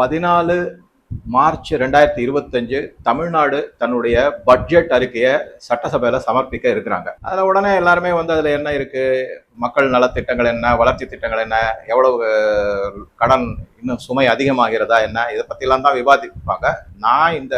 பதினாலு மார்ச் ரெண்டாயிரத்தி இருபத்தஞ்சு தமிழ்நாடு தன்னுடைய பட்ஜெட் அறிக்கையை சட்டசபையில் சமர்ப்பிக்க இருக்கிறாங்க. அதில் உடனே எல்லாருமே வந்து அதில் என்ன இருக்கு? மக்கள் நலத்திட்டங்கள் என்ன? வளர்ச்சி திட்டங்கள் என்ன? எவ்வளவு கடன் இன்னும் சுமை அதிகமாகிறதா என்ன? இதை பற்றிலாம் தான் விவாதிப்பாங்க. நான் இந்த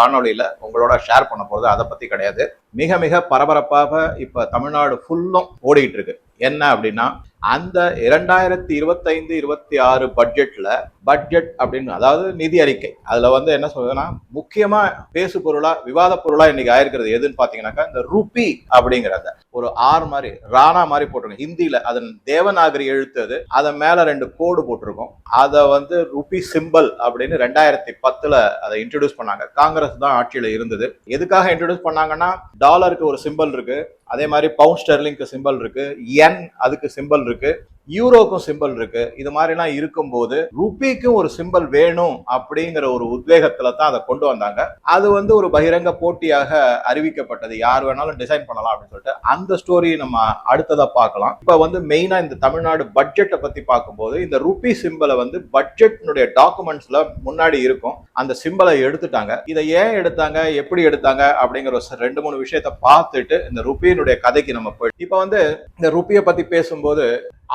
காணொலியில் உங்களோட ஷேர் பண்ண போகிறது அதை பற்றி கிடையாது. மிக மிக பரபரப்பாக இப்போ தமிழ்நாடு ஃபுல்லும் ஓடிக்கிட்டு இருக்கு. என்ன அப்படின்னா அந்த இரண்டாயிரத்தி இருபத்தைந்து இருபத்தி ஆறு பட்ஜெட்ல பட்ஜெட் அப்படின்னு அதாவது நிதி அறிக்கை. அதுல வந்து என்ன சொல்றதுன்னா முக்கியமா பேசு பொருளா விவாத பொருளா இன்னைக்கு ஆயிருக்கிறது எதுன்னு பாத்தீங்கன்னாக்கா இந்த ருபி அப்படிங்கிறத. ஒரு ஆர் மாதிரி ராணா மாதிரி போட்டிருக்கோம். ஹிந்தியில அதன் தேவநாகரி எழுத்து அது அதன் மேல ரெண்டு கோடு போட்டிருக்கோம். அதை வந்து ருபி சிம்பல் அப்படின்னு ரெண்டாயிரத்தி பத்துல அதை இன்ட்ரடியூஸ் பண்ணாங்க. காங்கிரஸ் தான் ஆட்சியில இருந்தது. எதுக்காக இன்ட்ரடியூஸ் பண்ணாங்கன்னா டாலருக்கு ஒரு சிம்பல் இருக்கு. அதே மாதிரி பவுண்ட் ஸ்டெர்லிங்க்கு சிம்பல் இருக்கு. என் அதுக்கு சிம்பல் இருக்கு. இருக்குது யூரோக்கும் சிம்பல் இருக்கு. இது மாதிரிலாம் இருக்கும்போது ருபிக்கும் ஒரு சிம்பல் வேணும் அப்படிங்கிற ஒரு உத்வேகத்துல தான் அதை கொண்டு வந்தாங்க. அது வந்து ஒரு பகிரங்க போட்டியாக அறிவிக்கப்பட்டது. யார் வேணாலும் டிசைன் பண்ணலாம் அப்படின்னு சொல்லிட்டு அந்த ஸ்டோரி நம்ம அடுத்ததா பார்க்கலாம். இப்ப வந்து மெயினா இந்த தமிழ்நாடு பட்ஜெட்டை பத்தி பார்க்கும்போது இந்த ருபி சிம்பலை வந்து பட்ஜெட்னுடைய டாக்குமெண்ட்ஸ்ல முன்னாடி இருக்கும். அந்த சிம்பலை எடுத்துட்டாங்க. இதை ஏன் எடுத்தாங்க? எப்படி எடுத்தாங்க? அப்படிங்கிற ஒரு ரெண்டு மூணு விஷயத்த பார்த்துட்டு இந்த ருபியினுடைய கதைக்கு நம்ம போய் இப்ப வந்து இந்த ருப்பியை பத்தி பேசும்போது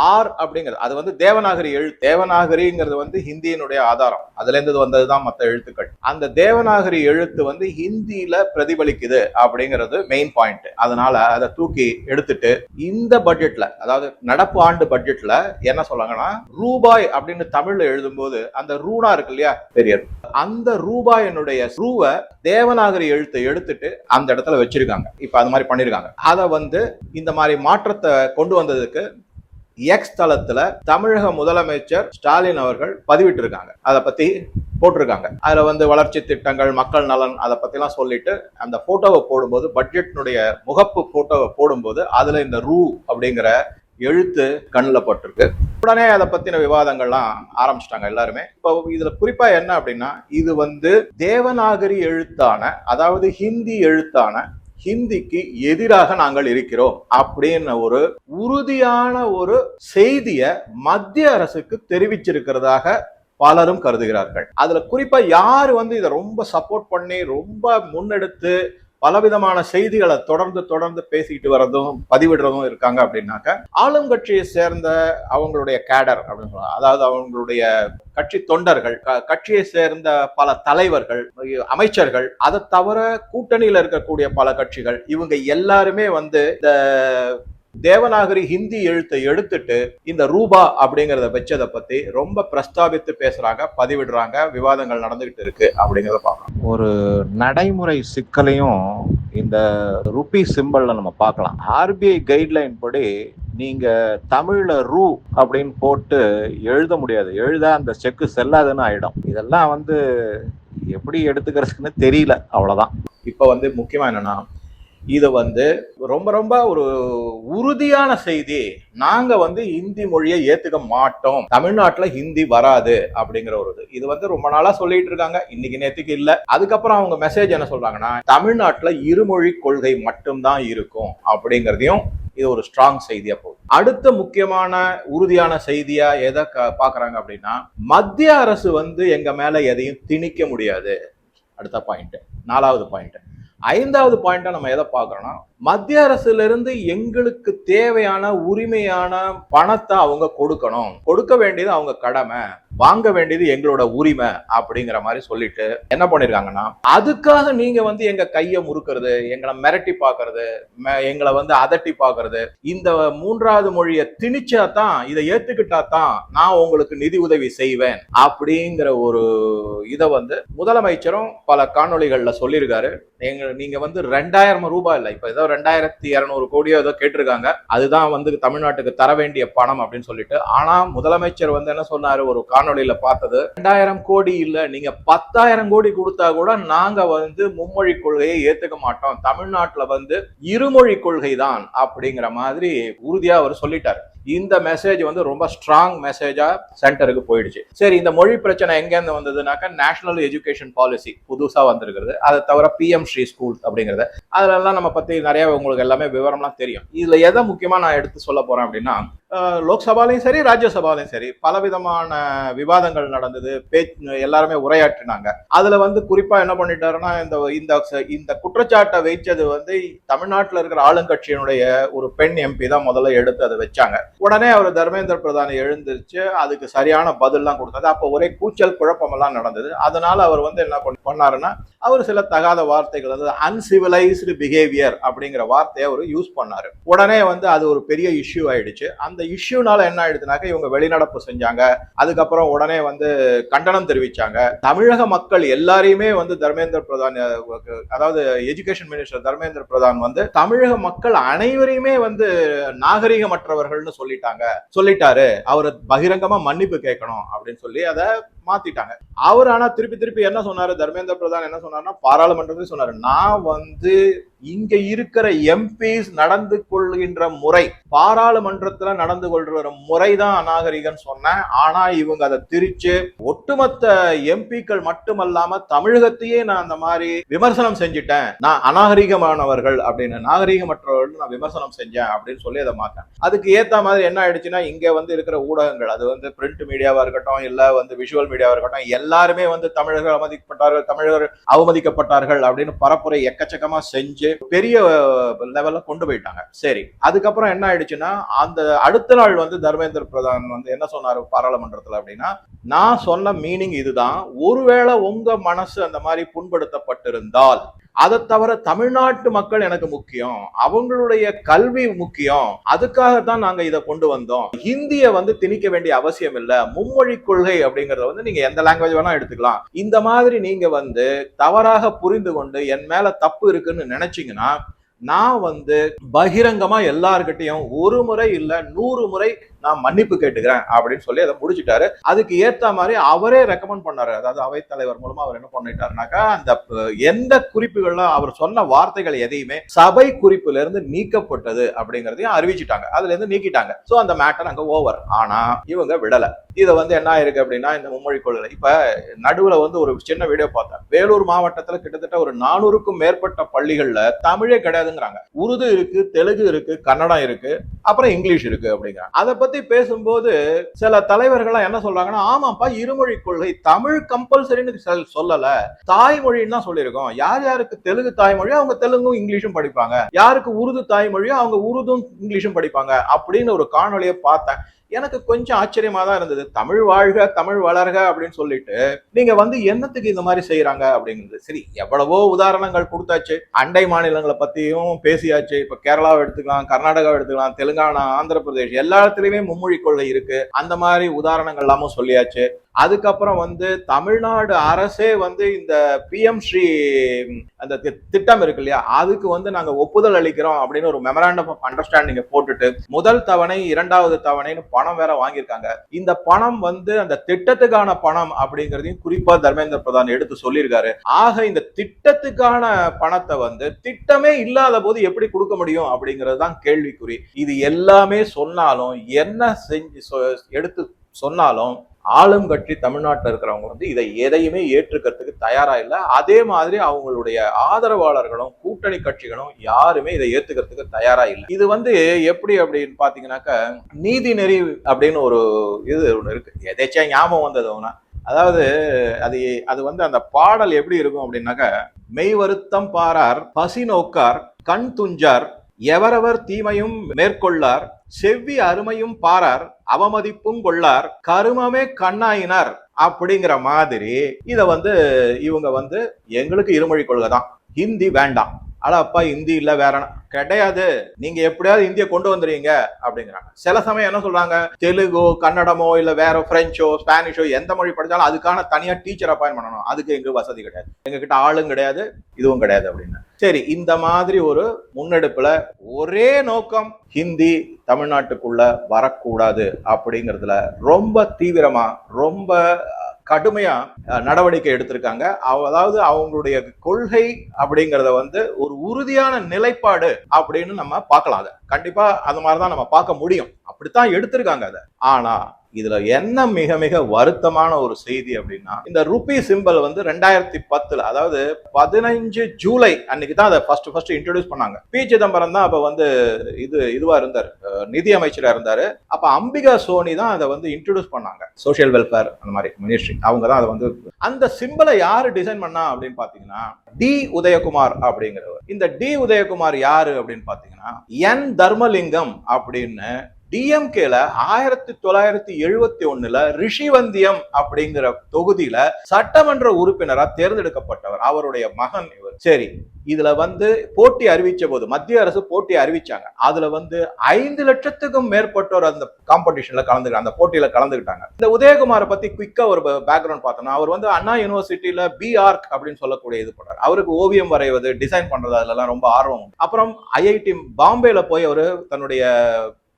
ஆர் அப்படிங்கிறது அது வந்து தேவநாகரி எழு தேவநாகரிங்கிறது வந்து ஹிந்தியினுடைய ஆதாரம். அதுல இருந்து வந்ததுதான் மற்ற எழுத்துக்கள். அந்த தேவநாகரி எழுத்து வந்து ஹிந்தியில பிரதிபலிக்குது அப்படிங்கிறது மெயின் பாயிண்ட் அதனால அதை தூக்கி எடுத்துட்டு இந்த பட்ஜெட்ல அதாவது நடப்பு ஆண்டு பட்ஜெட்ல என்ன சொல்றாங்கன்னா ரூபாய் அப்படின்னு தமிழ்ல எழுதும்போது அந்த ரூனா இருக்கு இல்லையா பெரிய அந்த ரூபாயினுடைய ரூவை தேவநாகரி எழுத்தை எடுத்துட்டு அந்த இடத்துல வச்சிருக்காங்க. இப்ப அது மாதிரி பண்ணிருக்காங்க. அதை வந்து இந்த மாதிரி மாற்றத்தை கொண்டு வந்ததுக்கு எக்ஸ் தளத்துல தமிழக முதலமைச்சர் ஸ்டாலின் அவர்கள் பதிவிட்டிருக்காங்க. அதை பத்தி போட்டிருக்காங்க. அதுல வந்து வளர்ச்சி திட்டங்கள் மக்கள் நலன் அதை பத்திலாம் சொல்லிட்டு அந்த போட்டோவை போடும்போது பட்ஜெட்னுடைய முகப்பு போட்டோவை போடும்போது அதுல இந்த ரூ அப்படிங்கிற எழுத்து கண்ணில் பட்டிருக்கு. உடனே அதை பற்றின விவாதங்கள்லாம் ஆரம்பிச்சிட்டாங்க எல்லாருமே. இப்போ இதில் குறிப்பாக என்ன அப்படின்னா இது வந்து தேவநாகரி எழுத்தான அதாவது ஹிந்தி எழுத்தான ஹிந்திக்கு எதிராக நாங்கள் இருக்கிறோம் அப்படின்னு ஒரு உறுதியான ஒரு செய்திய மத்திய அரசுக்கு தெரிவிச்சிருக்கிறதாக பலரும் கருதுகிறார்கள். அதுல குறிப்பா யார் வந்து இதை ரொம்ப சப்போர்ட் பண்ணி ரொம்ப முன்னெடுத்து பலவிதமான செய்திகளை தொடர்ந்து தொடர்ந்து பேசிக்கிட்டு வர்றதும் பதிவிடுறதும் இருக்காங்க அப்படின்னாக்க ஆளுங்கட்சியை சேர்ந்த அவங்களுடைய கேடர் அப்படின்னு சொல்லலாம். அதாவது அவங்களுடைய கட்சி தொண்டர்கள் க- கட்சியை சேர்ந்த பல தலைவர்கள் அமைச்சர்கள் அதை தவிர கூட்டணியில் இருக்கக்கூடிய பல கட்சிகள் இவங்க எல்லாருமே வந்து இந்த தேவநாகரி ஹிந்தி எழுத்தை எடுத்துட்டு இந்த ரூபா அப்படிங்கறத வச்சதை பத்தி ரொம்ப பிரஸ்தாபித்து பேசுறாங்க பதிவிடுறாங்க விவாதங்கள் நடந்துகிட்டு இருக்கு அப்படிங்கறத பார்க்கலாம். ஒரு நடைமுறை சிக்கலையும் இந்த ருபி சிம்பிள்ல நம்ம பார்க்கலாம். ஆர்பிஐ கைட்லைன் படி நீங்க தமிழ்ல ரூ அப்படின்னு போட்டு எழுத முடியாது. எழுத அந்த செக்கு செல்லாதுன்னு ஆயிடும். இதெல்லாம் வந்து எப்படி எடுத்துக்கிறதுன்னு தெரியல. அவ்வளவுதான். இப்ப வந்து முக்கியமா என்னன்னா இது வந்து ரொம்ப ரொம்ப ஒரு உறுதியான செய்தி. நாங்க வந்து ஹிந்தி மொழியை ஏத்துக்க மாட்டோம். தமிழ்நாட்டுல ஹிந்தி வராது அப்படிங்கிற ஒரு இது. இது வந்து ரொம்ப நாளா சொல்லிட்டு இருக்காங்க. இன்னைக்கு நேத்துக்கு இல்ல. அதுக்கப்புறம் அவங்க மெசேஜ் என்ன சொல்றாங்கன்னா தமிழ்நாட்டுல இருமொழி கொள்கை மட்டும்தான் இருக்கும் அப்படிங்கிறதையும் இது ஒரு ஸ்ட்ராங் செய்தியா போகுது. அடுத்த முக்கியமான உறுதியான செய்தியா எதை பாக்குறாங்க அப்படின்னா மத்திய அரசு வந்து எங்க மேல எதையும் திணிக்க முடியாது. அடுத்த பாயிண்ட் நாலாவது பாயிண்ட் ஐந்தாவது பாயிண்டா நம்ம எதை பார்க்கறோம்னா மத்திய அரசுல இருந்து எங்களுக்கு தேவையான உரிமையான பணத்தை அவங்க கொடுக்கணும். கொடுக்க வேண்டியது அவங்க கடமை. வாங்க வேண்டியது எங்களோட உரிமை அப்படிங்கிற மாதிரி சொல்லிட்டு என்ன பண்ணிருக்காங்கன்னா அதுக்காக நீங்க வந்து எங்க கையை முறுக்கிறது எங்களை மிரட்டி பாக்குறது எங்களை வந்து அதட்டி பாக்குறது இந்த மூன்றாவது மொழியை திணிச்சா தான் இதை ஏத்துக்கிட்டா தான் நான் உங்களுக்கு நிதி உதவி செய்வேன் அப்படிங்கிற ஒரு இதை வந்து முதலமைச்சரும் பல காணொலிகள்ல சொல்லியிருக்காரு. எங்க நீங்க வந்து ரெண்டாயிரம் ரூபாய் இல்லை இப்ப ஏதோ ரெண்டாயிரத்தி இரநூறு கோடியோ ஏதோ கேட்டிருக்காங்க. அதுதான் வந்து தமிழ்நாட்டுக்கு தர வேண்டிய பணம் அப்படின்னு சொல்லிட்டு ஆனா முதலமைச்சர் வந்து என்ன சொன்னாரு ஒரு காணொளியில பார்த்தது. ரெண்டாயிரம் கோடி இல்ல நீங்க பத்தாயிரம் கோடி கொடுத்தா கூட நாங்க வந்து மும்மொழி கொள்கையை ஏத்துக்க மாட்டோம். தமிழ்நாட்டுல வந்து இருமொழி கொள்கை தான் அப்படிங்கிற மாதிரி உறுதியா அவர் சொல்லிட்டாரு. இந்த மெசேஜ் வந்து ரொம்ப ஸ்ட்ராங் மெசேஜா சென்டருக்கு போயிடுச்சு. சரி இந்த மொழி பிரச்சனை எங்கேருந்து வந்ததுனாக்கா நேஷனல் எஜுகேஷன் பாலிசி புதுசா வந்திருக்கிறது. அதை தவிர பிஎம் ஸ்ரீ ஸ்கூல் அப்படிங்கிறது. அதுலலாம் நம்ம பத்தி நிறைய உங்களுக்கு எல்லாமே விவரம்லாம் தெரியும். இதுல எதை முக்கியமா நான் எடுத்து சொல்ல போறேன் அப்படின்னா லோக்சபாலையும் சரி ராஜ்யசபாலையும் சரி பலவிதமான விவாதங்கள் நடந்தது. பேச்சு எல்லாருமே உரையாற்றினாங்க. அதுல வந்து குறிப்பா என்ன பண்ணிட்டாருன்னா இந்த இந்த இந்த குற்றச்சாட்டை வைச்சது வந்து தமிழ்நாட்டில் இருக்கிற ஆளுங்கட்சியினுடைய ஒரு பெண் எம்பி தான் முதல்ல எடுத்து அதை வச்சாங்க. உடனே அவர் தர்மேந்திர பிரதான் எழுந்திருச்சு அதுக்கு சரியான பதில்லாம் கொடுத்தாரு அப்போ ஒரே கூச்சல் குழப்பமெல்லாம் நடந்தது. அதனால அவர் வந்து என்ன பண்ணாருன்னா அவர் சில தகாத வார்த்தைகள் வந்து அன்சிவிலைஸ்டு பிஹேவியர் அப்படிங்கிற வார்த்தையை அவர் யூஸ் பண்ணாரு. உடனே வந்து அது ஒரு பெரிய இஷ்யூ ஆயிடுச்சு. அந்த இஷ்யூனால என்ன ஆயிடுச்சுனாக்க இவங்க வெளிநடப்பு செஞ்சாங்க. அதுக்கப்புறம் உடனே வந்து கண்டனம் தெரிவிச்சாங்க. தமிழக மக்கள் எல்லாரையுமே வந்து தர்மேந்திர பிரதான் அதாவது எஜுகேஷன் மினிஸ்டர் தர்மேந்திர பிரதான் வந்து தமிழக மக்கள் அனைவரையுமே வந்து நாகரிகமற்றவர்கள்னு சொல்லி சொல்லிட்டாங்க. சொல்லிட்டாரு. அவர் பகிரங்கமா மன்னிப்பு கேட்கணும் அப்படின்னு சொல்லி அதை மாத்திட்டாங்க. அவர் ஆனா திருப்பி திருப்பி என்ன சொன்னாரு? தர்மேந்திர பிரதான் என்ன சொன்னாருன்னா பாராளுமன்றத்தில் சொன்னாரு நான் வந்து இங்க இருக்கிற எம்பிஸ் நடந்து கொள்கின்ற முறை பாராளுமன்றத்துல நடந்து கொள்கிற முறைதான் அநாகரிகம் சொன்னேன். ஆனா இவங்க அதை திரிச்சு ஒட்டுமொத்த எம்பிக்கள் மட்டுமல்லாம தமிழகத்தையே நான் அந்த மாதிரி விமர்சனம் செஞ்சுட்டேன். நான் அநாகரிகமானவர்கள் அப்படின்னு நாகரிகமற்றவர்கள் நான் விமர்சனம் செஞ்சேன் அப்படின்னு சொல்லி அதை மாட்டேன் அதுக்கு ஏத்த மாதிரி என்ன ஆயிடுச்சுன்னா இங்க வந்து இருக்கிற ஊடகங்கள் அது வந்து பிரிண்ட் மீடியாவா இருக்கட்டும் இல்ல வந்து விஷுவல் மீடியா மீடியாவா இருக்கட்டும் எல்லாருமே வந்து தமிழர்கள் அவமதிக்கப்பட்டார்கள் தமிழர்கள் அவமதிக்கப்பட்டார்கள் அப்படின்னு பரப்புரை எக்கச்சக்கமா செஞ்சு பெரிய லெவல்ல கொண்டு போயிட்டாங்க. சரி அதுக்கப்புறம் என்ன ஆயிடுச்சுன்னா அந்த அடுத்த நாள் வந்து தர்மேந்திர பிரதான் வந்து என்ன சொன்னாரு பாராளுமன்றத்துல அப்படின்னா நான் சொன்ன மீனிங் இதுதான். ஒருவேளை உங்க மனசு அந்த மாதிரி புண்படுத்தப்பட்டிருந்தால் அதை தவிர தமிழ்நாட்டு மக்கள் எனக்கு முக்கியம் அவங்களுடைய கல்வி முக்கியம். அதுக்காகத்தான் நாங்க இதை கொண்டு வந்தோம். ஹிந்திய வந்து திணிக்க வேண்டிய அவசியம் இல்ல. மும்மொழி கொள்கை அப்படிங்கறத வந்து நீங்க எந்த லாங்குவேஜ் வேணா எடுத்துக்கலாம். இந்த மாதிரி நீங்க வந்து தவறாக புரிந்து கொண்டு என் மேல தப்பு இருக்குன்னு நினைச்சீங்கன்னா நான் வந்து பகிரங்கமா எல்லார்கிட்டயும் ஒரு முறை இல்ல நூறு முறை நான் மன்னிப்பு கேட்டுக்கிறேன் அப்படின்னு சொல்லி அதை முடிச்சிட்டாரு. அதுக்கு ஏத்த மாதிரி அவரே ரெக்கமெண்ட் பண்ணாரு. அதாவது அவைத்தலைவர் மூலமா அவர் என்ன பண்ணிட்டாருனாக்கா அந்த எந்த குறிப்புகள்லாம் அவர் சொன்ன வார்த்தைகள் எதையுமே சபை குறிப்புல இருந்து நீக்கப்பட்டது அப்படிங்கறதையும் அறிவிச்சிட்டாங்க. அதுல இருந்து நீக்கிட்டாங்க. சோ அந்த மேட்டர் அங்க ஓவர் ஆனா இவங்க விடல. இதை வந்து என்ன ஆயிருக்கு அப்படின்னா இந்த மும்மொழி கொள்கை. இப்ப நடுவுல வந்து ஒரு சின்ன வீடியோ பார்த்தேன். வேலூர் மாவட்டத்துல கிட்டத்தட்ட ஒரு நானூறுக்கும் மேற்பட்ட பள்ளிகள்ல தமிழே கிடையாதுங்கிறாங்க. உருது இருக்கு தெலுங்கு இருக்கு கன்னடம் இருக்கு அப்புறம் இங்கிலீஷ் இருக்கு அப்படிங்கிறாங்க. அதை பத்தி பேசும்போது சில தலைவர்கள்லாம் என்ன சொல்றாங்கன்னா ஆமாப்பா இருமொழி கொள்கை தமிழ் கம்பல்சரின்னு சொல்லல. தாய்மொழின்னு தான் சொல்லியிருக்கோம். யார் யாருக்கு தெலுங்கு தாய்மொழியோ அவங்க தெலுங்கும் இங்கிலீஷும் படிப்பாங்க. யாருக்கு உருது தாய்மொழியோ அவங்க உருதும் இங்கிலீஷும் படிப்பாங்க. அப்படின்னு ஒரு காணொலியை பார்த்தேன். எனக்கு கொஞ்சம் ஆச்சரியமா தான் இருந்தது. தமிழ் வாழ்க தமிழ் வளர்க அப்படின்னு சொல்லிட்டு நீங்க வந்து என்னத்துக்கு இந்த மாதிரி செய்யறாங்க அப்படிங்கிறது. சரி எவ்வளவோ உதாரணங்கள் கொடுத்தாச்சு. அண்டை மாநிலங்களை பத்தியும் பேசியாச்சு. இப்ப கேரளாவை எடுத்துக்கலாம் கர்நாடகாவை எடுத்துக்கலாம் தெலுங்கானா ஆந்திர பிரதேஷ் எல்லா இடத்துலயுமே மும்மொழி கொள்கை இருக்கு. அந்த மாதிரி உதாரணங்கள் எல்லாமும் சொல்லியாச்சு. அதுக்கப்புறம் வந்து தமிழ்நாடு அரசே வந்து இந்த பிஎம் ஸ்ரீ அந்த தி- திட்டம் இருக்கு இல்லையா? அதுக்கு வந்து நாங்க ஒப்புதல் அளிக்கிறோம் அப்படின்னு ஒரு மெமராண்டம் ஆஃப் அண்டர்ஸ்டாண்டிங்க போட்டுட்டு முதல் தவணை இரண்டாவது தவணைன்னு பணம் வேற வாங்கியிருக்காங்க. இந்த பணம் வந்து அந்த திட்டத்துக்கான பணம் அப்படிங்கறதையும் குறிப்பா தர்மேந்திர பிரதான் எடுத்து சொல்லியிருக்காரு. ஆக இந்த திட்டத்துக்கான பணத்தை வந்து திட்டமே இல்லாத போது எப்படி கொடுக்க முடியும் அப்படிங்கிறது தான் கேள்விக்குறி. இது எல்லாமே சொன்னாலும் என்ன செஞ்சு சொ- எடுத்து சொன்னாலும் ஆளும் கட்சி தமிழ்நாட்டில் இருக்கிறவங்க வந்து இதை எதையுமே ஏற்றுக்கிறதுக்கு தயாரா இல்லை. அதே மாதிரி அவங்களுடைய ஆதரவாளர்களும் கூட்டணி கட்சிகளும் யாருமே இதை ஏற்றுக்கிறதுக்கு தயாரா இல்லை. இது வந்து எப்படி அப்படின்னு பாத்தீங்கன்னாக்க நீதி நெறி அப்படின்னு ஒரு இது ஒன்று இருக்கு. எதேச்சா ஞாபகம் வந்தது ஒன்று அதாவது அது அது வந்து அந்த பாடல் எப்படி இருக்கும் அப்படின்னாக்க மெய் வருத்தம் பாரார் பசி நோக்கார் கண் துஞ்சார் எவரவர் தீமையும் மேற்கொள்ளார் செவ்வி அருமையும் பாரார் அவமதிப்பும் கொள்ளார் கருமமே கண்ணாயினார் அப்படிங்கிற மாதிரி இத வந்து இவங்க வந்து எங்களுக்கு இருமொழி கொள்கை தான் ஹிந்தி வேண்டாம். அட அப்பா ஹிந்தி இல்ல வேற கிடையாது. நீங்க எப்படியாவது இந்திய கொண்டு வந்துடுவீங்க அப்படிங்கிறாங்க. சில சமயம் என்ன சொல்றாங்க? தெலுங்கோ கன்னடமோ இல்ல வேற பிரெஞ்சோ ஸ்பானிஷோ எந்த மொழி படிச்சாலும் அதுக்கான தனியா டீச்சர் அப்பாயின் பண்ணணும். அதுக்கு எங்க வசதி கிடையாது. எங்க கிட்ட ஆளும் கிடையாது இதுவும் கிடையாது அப்படின்னு. சரி இந்த மாதிரி ஒரு முன்னெடுப்புல ஒரே நோக்கம் ஹிந்தி தமிழ்நாட்டுக்குள்ள வரக்கூடாது அப்படிங்கிறதுல ரொம்ப தீவிரமா ரொம்ப கடுமையா நடவடிக்கை எடுத்திருக்காங்க. அவ- அதாவது அவங்களுடைய கொள்கை அப்படிங்கறத வந்து ஒரு உறுதியான நிலைப்பாடு அப்படின்னு நம்ம பார்க்கலாம் அதை. கண்டிப்பா அது மாதிரிதான் நம்ம பார்க்க முடியும். அப்படித்தான் எடுத்திருக்காங்க அதை. ஆனா இதுல என்ன மிக மிக வருத்தமான ஒரு செய்தி அப்படின்னா இந்த ருபி சிம்பல் வந்து ரெண்டாயிரத்தி பத்துல அதாவது பதினஞ்சு ஜூலை அன்னைக்கு தான் அதை ஃபர்ஸ்ட் ஃபர்ஸ்ட் இன்ட்ரோடியூஸ் பண்ணாங்க. பி சிதம்பரம் தான் அப்ப வந்து இது இதுவா இருந்தார். நிதி அமைச்சரா இருந்தாரு. அப்ப அம்பிகா சோனி தான் அதை வந்து இன்ட்ரோடியூஸ் பண்ணாங்க. சோஷியல் வெல்ஃபேர் அந்த மாதிரி மினிஸ்ட்ரி அவங்க தான் அதை வந்து அந்த சிம்பலை யாரு டிசைன் பண்ணா அப்படின்னு பாத்தீங்கன்னா டி உதயகுமார் அப்படிங்கிறவர். இந்த டி உதயகுமார் யாரு அப்படின்னு பாத்தீங்கன்னா என் தர்மலிங்கம் அப்படின்னு டிஎம்கேல ஆயிரத்தி தொள்ளாயிரத்தி எழுபத்தி ஒண்ணுல ரிஷிவந்தியம் அப்படிங்கிற தொகுதியில சட்டமன்ற உறுப்பினரா தேர்ந்தெடுக்கப்பட்டவர். அவருடைய மகன் இவர். சரி இதுல வந்து போட்டி அறிவிச்ச போது மத்திய அரசு போட்டி அறிவிச்சாங்க. அதுல வந்து ஐந்து லட்சத்துக்கும் மேற்பட்டோர் அந்த காம்படிஷன்ல கலந்து அந்த போட்டியில கலந்துக்கிட்டாங்க இந்த உதயகுமாரை பத்தி குயிக்கா ஒரு பேக்ரவுண்ட் பார்த்தோம்னா அவர் வந்து அண்ணா யூனிவர்சிட்டியில பி ஆர்க் அப்படின்னு சொல்லக்கூடிய இது பண்றாரு. அவருக்கு ஓவியம் வரைவது டிசைன் பண்றது அதுல ரொம்ப ஆர்வம் அப்புறம் ஐஐடி பாம்பேல போய் அவர் தன்னுடைய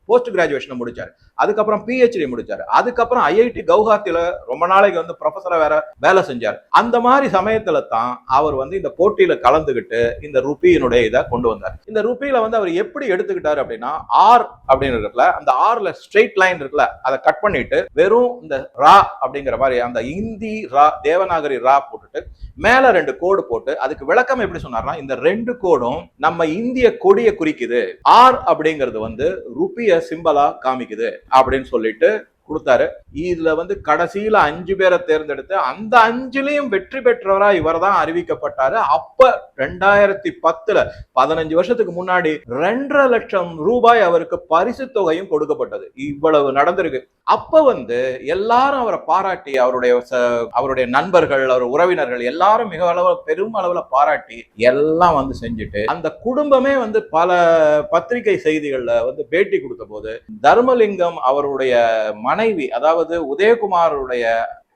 போஸ்ட் கிராஜுவேஷன் முடிச்சார். அதுக்கப்புறம் பிஹெச்டி முடிச்சாரு. அதுக்கப்புறம் ஐஐடி கவுஹாத்தில ரொம்ப நாளைக்கு வந்து ப்ரொஃபஸரா வேற வேலை செஞ்சார். அந்த மாதிரி சமயத்துல தான் அவர் வந்து இந்த போட்டியில கலந்துகிட்டு இந்த ருப்பியினுடைய இதை கொண்டு வந்தார். இந்த ருப்பியில வந்து அவர் எப்படி எடுத்துக்கிட்டாரு அப்படின்னா ஆர் அப்படின்னு இருக்குல்ல அந்த ஆர்ல ஸ்ட்ரெயிட் லைன் இருக்குல்ல அதை கட் பண்ணிட்டு வெறும் இந்த ரா அப்படிங்கிற மாதிரி அந்த இந்தி ரா தேவநாகரி ரா போட்டுட்டு மேல ரெண்டு கோடு போட்டு அதுக்கு விளக்கம் எப்படி சொன்னார்னா இந்த ரெண்டு கோடும் நம்ம இந்திய கொடியை குறிக்குது. ஆர் அப்படிங்கிறது வந்து ருப்பிய சிம்பலா காமிக்குது. அப்படின்னு சொல்லிட்டு கொடுத்தாரு. இதுல வந்து கடைசியில அஞ்சு பேரை தேர்ந்தெடுத்து அந்த அஞ்சுலயும் வெற்றி பெற்றவரா இவர் தான் அறிவிக்கப்பட்டாரு. அப்ப ரெண்டாயிரத்தி பத்துல பதினஞ்சு வருஷத்துக்கு முன்னாடி ரெண்டரை லட்சம் ரூபாய் அவருக்கு பரிசு தொகையும் கொடுக்கப்பட்டது. இவ்வளவு நடந்திருக்கு. அப்ப வந்து எல்லாரும் அவரை பாராட்டி அவருடைய ச- அவருடைய நண்பர்கள் அவர் உறவினர்கள் எல்லாரும் மிக அளவு பெரும் அளவுல பாராட்டி எல்லாம் வந்து செஞ்சுட்டு அந்த குடும்பமே வந்து பல பத்திரிகை செய்திகள்ல வந்து பேட்டி கொடுத்த போது தர்மலிங்கம் அவருடைய மனைவி அதாவது உதயகுமாருடைய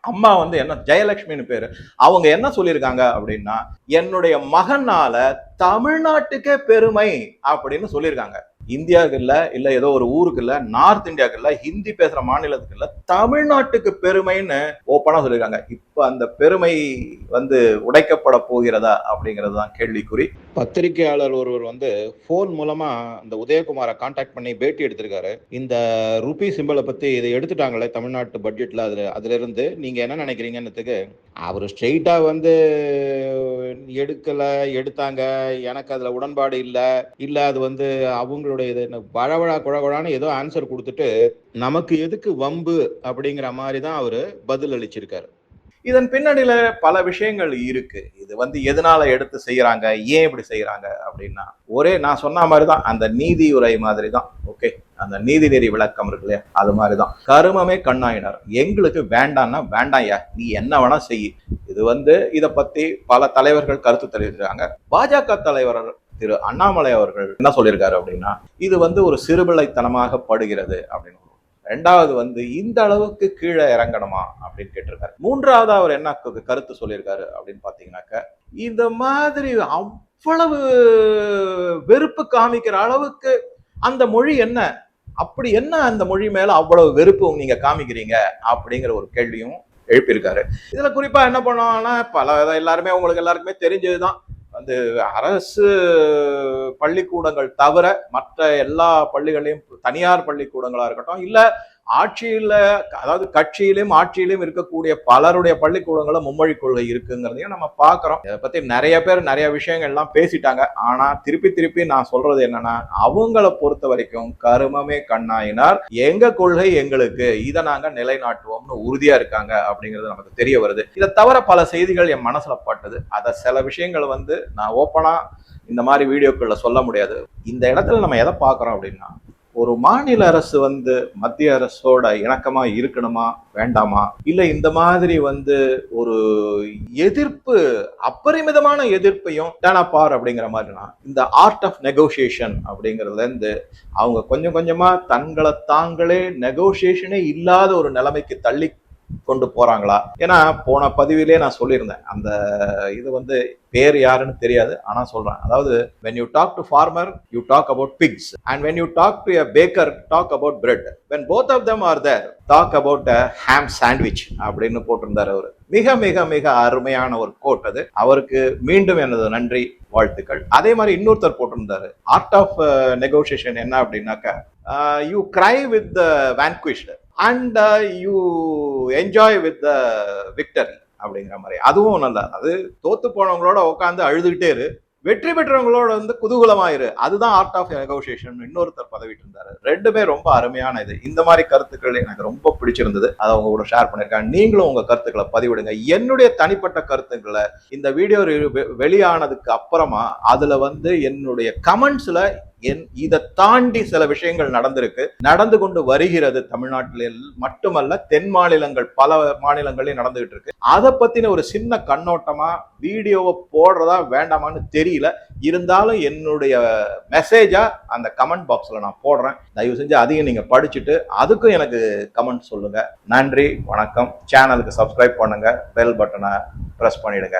அம்மா வந்து என்ன ஜெயலட்சுமின்னு பேரு அவங்க என்ன சொல்லியிருக்காங்க அப்படின்னா என்னுடைய மகனால தமிழ்நாட்டுக்கே பெருமை அப்படின்னு சொல்லியிருக்காங்க. இந்தியாவுக்கு இல்ல இல்லை ஏதோ ஒரு ஊருக்கு இல்லை நார்த் இந்தியாவுக்கு இல்லை ஹிந்தி பேசுற மாநிலத்துக்கு இல்ல தமிழ்நாட்டுக்கு பெருமைன்னு ஓப்பனா சொல்லியிருக்காங்க. அந்த பெருமை வந்து உடைக்கப்பட போகிறதா அப்படிங்கிறது தான் கேள்விக்குறி. பத்திரிகையாளர் ஒருவர் வந்து ஃபோன் மூலமா இந்த உதயகுமாரை கான்டாக்ட் பண்ணி பேட்டி எடுத்திருக்காரு. இந்த ருபி சிம்பிளை பத்தி இதை எடுத்துட்டாங்களே தமிழ்நாட்டு பட்ஜெட்ல அதுல அதுல இருந்து நீங்க என்ன நினைக்கிறீங்கன்றதுக்கு அவர் ஸ்ட்ரெயிட்டா வந்து எடுக்கல எடுத்தாங்க எனக்கு அதுல உடன்பாடு இல்லை இல்ல அது வந்து அவங்களுடைய இது வழவழா குழகுழான்னு ஏதோ ஆன்சர் கொடுத்துட்டு நமக்கு எதுக்கு வம்பு அப்படிங்கிற மாதிரி தான் அவர் பதில் அளிச்சிருக்காரு. இதன் பின்னணியில பல விஷயங்கள் இருக்கு. இது வந்து எதனால எடுத்து செய்யறாங்க? ஏன் இப்படி செய்யறாங்க? அப்படின்னா ஒரே நான் சொன்ன மாதிரி தான் அந்த நீதியுரை மாதிரி தான் ஓகே அந்த நீதிநெறி விளக்கம் இருக்கு இல்லையா? அது மாதிரி தான் கருமமே கண்ணாயினர். எங்களுக்கு வேண்டாம்னா வேண்டாம்யா நீ என்ன வேணா செய். இது வந்து இதை பத்தி பல தலைவர்கள் கருத்து தெரிவிச்சிருக்காங்க பாஜக தலைவர் திரு அண்ணாமலை அவர்கள் என்ன சொல்லியிருக்காரு அப்படின்னா இது வந்து ஒரு சிறுபிள்ளைத்தனமாக படுகிறது அப்படின்னு. ரெண்டாவது வந்து இந்த அளவுக்கு கீழே இறங்கணுமா? அப்படின்னு கேட்டிருக்காரு. மூன்றாவது அவர் என்ன கருத்து சொல்லியிருக்காரு அப்படின்னு பாத்தீங்கன்னாக்க இந்த மாதிரி அவ்வளவு வெறுப்பு காமிக்கிற அளவுக்கு அந்த மொழி என்ன? அப்படி என்ன அந்த மொழி மேல அவ்வளவு வெறுப்பு நீங்க காமிக்கிறீங்க? அப்படிங்கிற ஒரு கேள்வியும் எழுப்பியிருக்காரு. இதுல குறிப்பா என்ன பண்ணுவாங்கன்னா பல எல்லாருமே உங்களுக்கு எல்லாருக்குமே தெரிஞ்சதுதான். வந்து அரசு பள்ளிக்கூடங்கள் தவிர மற்ற எல்லா பள்ளிகளையும் தனியார் பள்ளிக்கூடங்களா இருக்கட்டும் இல்ல ஆட்சியில அதாவது கட்சியிலும் ஆட்சியிலும் இருக்கக்கூடிய பலருடைய பள்ளிக்கூடங்களில் மும்மொழி கொள்கை இருக்குங்கிறதையும் நம்ம பார்க்குறோம். இதை பத்தி நிறைய பேர் நிறைய விஷயங்கள் எல்லாம் பேசிட்டாங்க. ஆனா திருப்பி திருப்பி நான் சொல்றது என்னன்னா அவங்கள பொறுத்த வரைக்கும் கருமமே கண்ணாயினார். எங்க கொள்கை எங்களுக்கு? இதை நாங்க நிலைநாட்டுவோம்னு உறுதியா இருக்காங்க அப்படிங்கிறது நமக்கு தெரிய வருது. இதை தவிர பல செய்திகள் என் மனசுல பட்டது. அதை சில விஷயங்கள் வந்து நான் ஓப்பனா இந்த மாதிரி வீடியோக்களில் சொல்ல முடியாது. இந்த இடத்துல நம்ம எதை பார்க்குறோம் அப்படின்னா ஒரு மாநில அரசு வந்து மத்திய அரசோட இணக்கமா இருக்கணுமா வேண்டாமா? இல்ல இந்த மாதிரி வந்து ஒரு எதிர்ப்பு அபரிமிதமான எதிர்ப்பையும் பார் அப்படிங்கிற மாதிரினா இந்த ஆர்ட் ஆஃப் நெகோசியேஷன் அப்படிங்கிறதுல இருந்து அவங்க கொஞ்சம் கொஞ்சமா தங்களை தாங்களே நெகோசியேஷனே இல்லாத ஒரு நிலைமைக்கு தள்ளி கொண்டு போறாங்களா? ஏன்னா போன பதிவிலே நான் சொல்லியிருந்தேன். அந்த இது வந்து பேர் யாருன்னு தெரியாது. ஆனா சொல்றேன். அதாவது when you talk to farmer you talk about pigs and when you talk to a baker talk about bread when both of them are there talk about a ham sandwich அப்படின்னு போட்டிருந்தாரு அவர். மிக மிக மிக அருமையான ஒரு கோட் அது. அவருக்கு மீண்டும் எனது நன்றி வாழ்த்துக்கள். அதே மாதிரி இன்னொருத்தர் போட்டிருந்தாரு. ஆர்ட் ஆஃப் நெகோசியேஷன் என்ன அப்படின்னாக்கா you cry with the vanquisher and you enjoy with the victory அப்படிங்கிற மாதிரி. அதுவும் நல்லா அது தோத்து போனவங்களோட உட்காந்து அழுதுகிட்டே இரு. வெற்றி பெற்றவங்களோட வந்து குதூகலமாயிரு அதுதான் ஆர்ட் ஆஃப் நெகோசியேஷன் இன்னொருத்தர் பதவிட்டு இருந்தாரு ரெண்டுமே ரொம்ப அருமையான இது. இந்த மாதிரி கருத்துக்கள் எனக்கு ரொம்ப பிடிச்சிருந்தது. அதை அவங்க கூட ஷேர் பண்ணிருக்காங்க நீங்களும் உங்க கருத்துக்களை பதிவிடுங்க. என்னுடைய தனிப்பட்ட கருத்துக்களை இந்த வீடியோ வெளியானதுக்கு அப்புறமா அதுல வந்து என்னுடைய கமெண்ட்ஸ்ல என் இதை தாண்டி சில விஷயங்கள் நடந்திருக்கு. நடந்து கொண்டு வருகிறது தமிழ்நாட்டில் மட்டுமல்ல தென் மாநிலங்கள் பல மாநிலங்களையும் நடந்துகிட்டு இருக்கு. அதை பத்தின ஒரு சின்ன கண்ணோட்டமா வீடியோவை போடுறதா வேண்டாமான்னு தெரியல இருந்தாலும் என்னுடைய மெசேஜா அந்த கமெண்ட் பாக்ஸ்ல நான் போடுறேன். தயவு செஞ்சு அதையும் நீங்க படிச்சுட்டு அதுக்கும் எனக்கு கமெண்ட் சொல்லுங்க. நன்றி வணக்கம். சேனலுக்கு சப்ஸ்கிரைப் பண்ணுங்க. பெல் பட்டனை ப்ரெஸ் பண்ணிடுங்க.